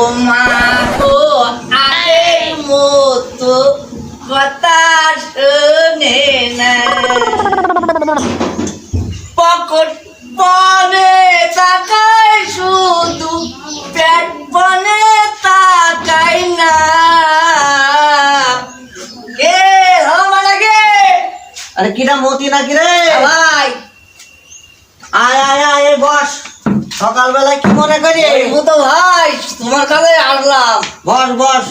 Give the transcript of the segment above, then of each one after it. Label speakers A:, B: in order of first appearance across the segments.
A: ও মা ও আগের মতো কথা শোনে না পকট পনে তাকায় শুধু পেট পনে তাকায় না কে হওয়া লাগে
B: আরে কিরা মতি নাকি রে?
A: ভাই
B: আয় আয় আয় এই বস সকালবেলায় কি মনে করি?
A: তো ভাই তোমার কাছে আসলাম।
B: বস বস।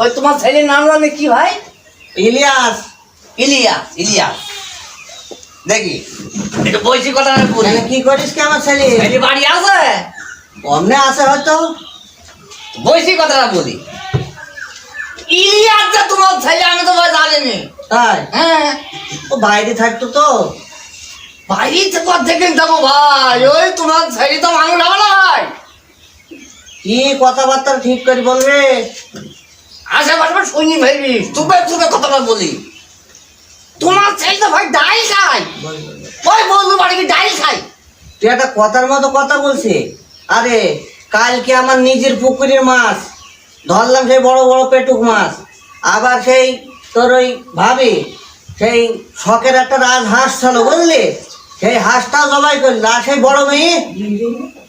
A: ওই তোমার ছেলের নাম জানে কি ভাই?
B: ইলিয়াস।
A: ইলিয়াস। ইলিয়াস। দেখি। একটু বৈশি কথা বলি।
B: কি করিস কি আমার ছেলে?
A: ছেলে বাড়ি আছে?
B: অমনে আছে হয়তো।
A: বৈশি কথাটা বলি। ইলিয়াস যে তোমার ছেলে আমি তো ভাই জানিনি।
B: তাই?
A: হ্যাঁ।
B: ও বাইরে থাকতো তো।
A: বাইরে থেকে থেকে যাব ভাই ওই তোমার ছেলে তো মানুষ না ভাই
B: কি কথাবার্তা ঠিক করে বলবে?
A: আশেপাশে শুনি ভাবি তুবে তুবে কথাটা বলি। তোমার ছেলে তো ভাই ডাল খায়। ওই বন্ধু বাড়ি কি ডাল খায়।
B: তুই একটা কথার মতো কথা বলছি? আরে কালকে আমার নিজের পুকুরের মাছ ধরলাম সেই বড় বড় পেটুক মাছ। আবার সেই তোর ওই ভাবি সেই শখের একটা রাজ হাঁস ছিল বুঝলি? সেই হাঁসটাও জবাই করল আর সেই বড় মেয়ে?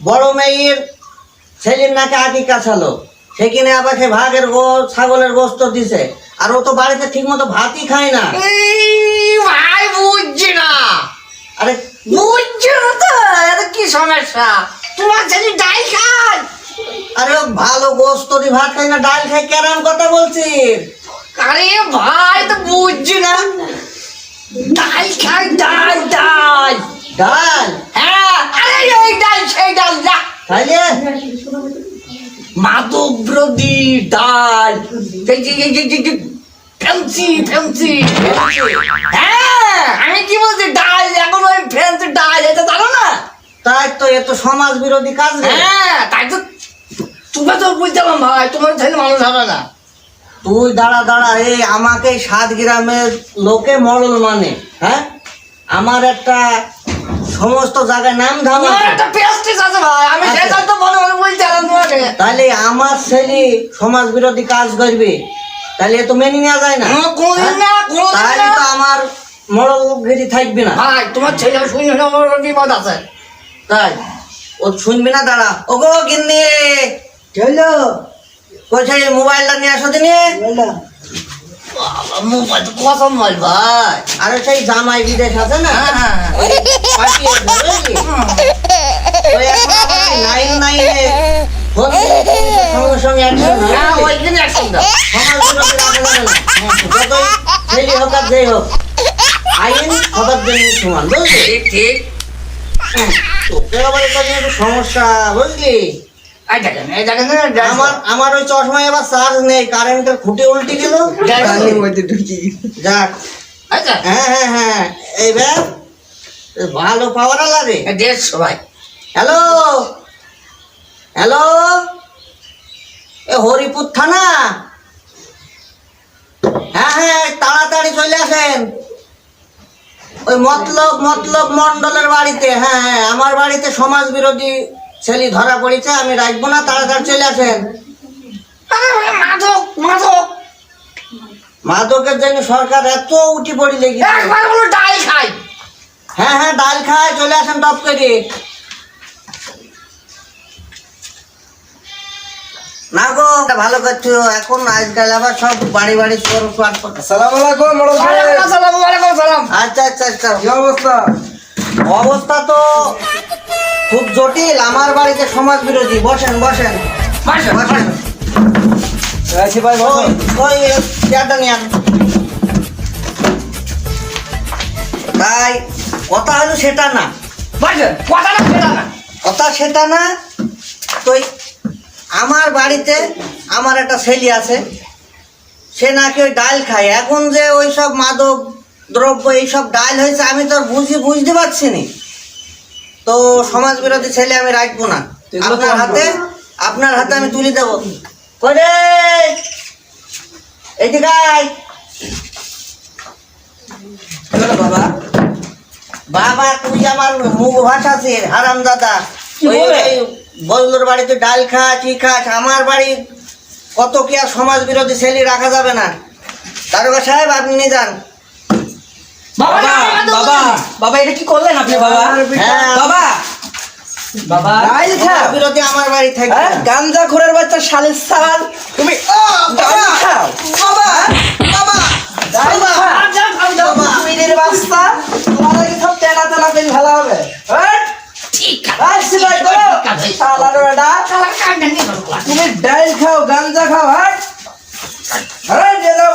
B: বড় মেয়ের ছেলের নাকি আটিকা ছিল সেখানে আবার সেই ভাগের গো ছাগলের গোস্ত দিছে। আর ও তো বাড়িতে ঠিক মতো ভাতই খায় না।
A: ভাই বুঝছি না।
B: আরে
A: বুঝছি না তো? এটা কি সমস্যা? তোমার ছেলে ডাল খায়?
B: আরে ও ভালো গোস্ত দিয়ে ভাত খায় না ডাল খায় কেরাম কথা বলছিস?
A: আরে ভাই তো বুঝছি না। ডাল খায় ডাল। ডাল। হ্যাঁ আরে এই ডাল সেই ডাল যা।
B: তাইলে?
A: মাদক বিরোধী ডাল ফ্যান্সি ফ্যান্সি হ্যাঁ আমি কি বলছি ডাল এখন ওই ফ্যান্সি ডাল এটা জানো না।
B: তাই তো এ তো সমাজ বিরোধী কাজ
A: হ্যাঁ তাই তো তুমি তো বুঝতাম ভাই তোমার ছেলে মানুষ হবে না।
B: তুই দাঁড়া দাঁড়া এই আমাকে সাত গ্রামের লোকে মরল মানে হ্যাঁ? আমার একটা সমস্ত জায়গায় নাম ধাম।
A: একটা পেস্টিস আছে ভাই আমি। সেটা তো মনে মনে বলতে তোমাকে।
B: তাহলে আমার ছেলে সমাজ বিরোধী কাজ করবে তাহলে তো মেনে নেওয়া যায় না।
A: হ্যাঁ,
B: হ্যাঁ? তাহলে তো আমার মরল গিরি থাকবে না।
A: ভাই তোমার ছেলে শুনে না আমার বিপদ আছে।
B: তাই ও শুনবি না দাঁড়া। ও গো গিন্নি! চলো। কোথায় মোবাইলটা নিয়ে আসো দিনে
A: মোবাইল তো কত মোবাইল ভাই।
B: আরে সেই জামাই বিদেশ আছে না?
A: হ্যাঁ।
B: ওই নাইন নাইনে সঙ্গে সঙ্গে
A: হ্যাঁ
B: বুঝলি?
A: ওইখানে একশো দাও।
B: যতই ছেলে হোক আর যেই হোক আইন সবার জন্য সমান বুঝলি?
A: ঠিক ঠিক।
B: তোকে আবার একটু সমস্যা বুঝলি? আমার আমার ওই চশমায় এবার চার্জ নেই কারেন্টের খুঁটে উল্টে গেল। যাক। হ্যাঁ হ্যাঁ হ্যাঁ। এইবার ভালো পাওয়ার লাগে
A: দেড়শো ভাই
B: হ্যালো হ্যালো এ হরিপুর থানা? হ্যাঁ হ্যাঁ তাড়াতাড়ি চলে আসেন। ওই মতলব মতলব মন্ডলের বাড়িতে। হ্যাঁ হ্যাঁ আমার বাড়িতে সমাজ বিরোধী ছেলে ধরা পড়েছে আমি রাখব না তাড়াতাড়ি চলে আসেন। মাদকের জন্য সরকার এত উঠি পড়ি
A: বলো ডাল খাই।
B: হ্যাঁ হ্যাঁ ডাল খায় চলে আসেন টপ করে। না গো ভালো করছ এখন আজকাল আবার সব বাড়ি বাড়ি চোর পাট
C: সালাম আলাইকুম
B: আচ্ছা আচ্ছা আচ্ছা।
C: কি অবস্থা?
B: অবস্থা তো খুব জটিল আমার বাড়িতে সমাজ বিরোধী বসেন। বসেন
A: বাসা
B: বসেন।
C: ভাই
B: ওই চেয়ারটা নিয়ে তাই কথা হলো সেটা না।
A: কথাটা ফেরা না।
B: কথা সেটা না। তো আমার বাড়িতে আমার একটা ছেলে আছে। সে নাকি ওই ডাল খায়। এখন যে ওই সব মাদক দ্রব্য এইসব ডাল হয়েছে আমি তো বুঝি বুঝতে পারছি না। তো সমাজ বিরোধী ছেলে আমি রাখব না। আপনার হাতে আপনার হাতে আমি তুলে দেবো। করে আয়।
C: বাবা।
B: বাবা তুই আমার মুখ হারাম দাদা? বাড়িতে ডাল খাস ই খাস আমার বাড়ি কত কি আর সমাজ বিরোধী ছেলে রাখা যাবে না। দারোগা সাহেব আপনি যান।
A: বাবা
C: বাবা বাবা বাবা এটা কি করলেন আপনি বাবা?
B: হ্যাঁ।
C: বাবা
A: বাবা
B: বিরোধী আমার বাড়ি থাকবে
C: হ্যাঁ? গাঞ্জা খোরের বাচ্চা শালের সাল। তুমি ডাইল খাও। বাবা বাবা ডাইল বাচ্চা। তোমার এই সব ভালো হবে। হ্যাঁ? তুমি ডাইল খাও গাঞ্জা খাও হ্যাঁ? আরে যে যাও